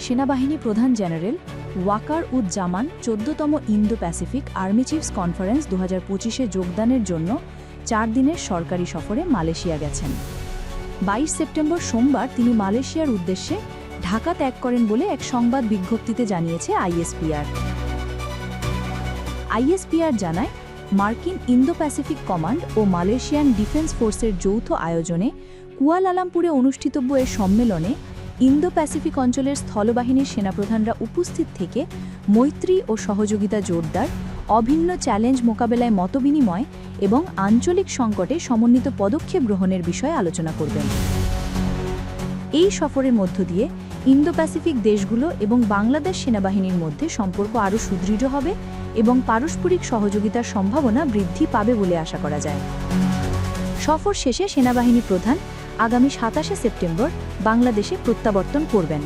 সেনাবাহিনী প্রধান জেনারেল ওয়াকার উদ জামান চোদ্দতম Indo Pacific army chiefs conference দু হাজার যোগদানের জন্য চার দিনের সরকারি সফরে মালয়েশিয়া গেছেন। বাইশ সেপ্টেম্বর সোমবার তিনি মালয়েশিয়ার উদ্দেশ্যে ঢাকা ত্যাগ করেন বলে এক সংবাদ বিজ্ঞপ্তিতে জানিয়েছে আইএসপিআর। আইএসপিআর জানায়, মার্কিন ইন্দো প্যাসিফিক কমান্ড ও মালয়েশিয়ান ডিফেন্স ফোর্সের যৌথ আয়োজনে কুয়ালালামপুরে অনুষ্ঠিতব্য এ সম্মেলনে ইন্দো প্যাসিফিক অঞ্চলের স্থলবাহিনীর সেনাপ্রধানরা উপস্থিত থেকে মৈত্রী ও সহযোগিতা জোরদার, অভিন্ন চ্যালেঞ্জ মোকাবেলায় মতবিনিময় এবং আঞ্চলিক সংকটে সমন্বিত পদক্ষেপ গ্রহণের বিষয়ে আলোচনা করবেন। এই সফরের মধ্য দিয়ে ইন্দো প্যাসিফিক দেশগুলো এবং বাংলাদেশ সেনাবাহিনীর মধ্যে সম্পর্ক আরও সুদৃঢ় হবে এবং পারস্পরিক সহযোগিতার সম্ভাবনা বৃদ্ধি পাবে বলে আশা করা যায়। সফর শেষে সেনাবাহিনী প্রধান আগামী সাতাশে সেপ্টেম্বর বাংলাদেশে প্রত্যাবর্তন করবেন।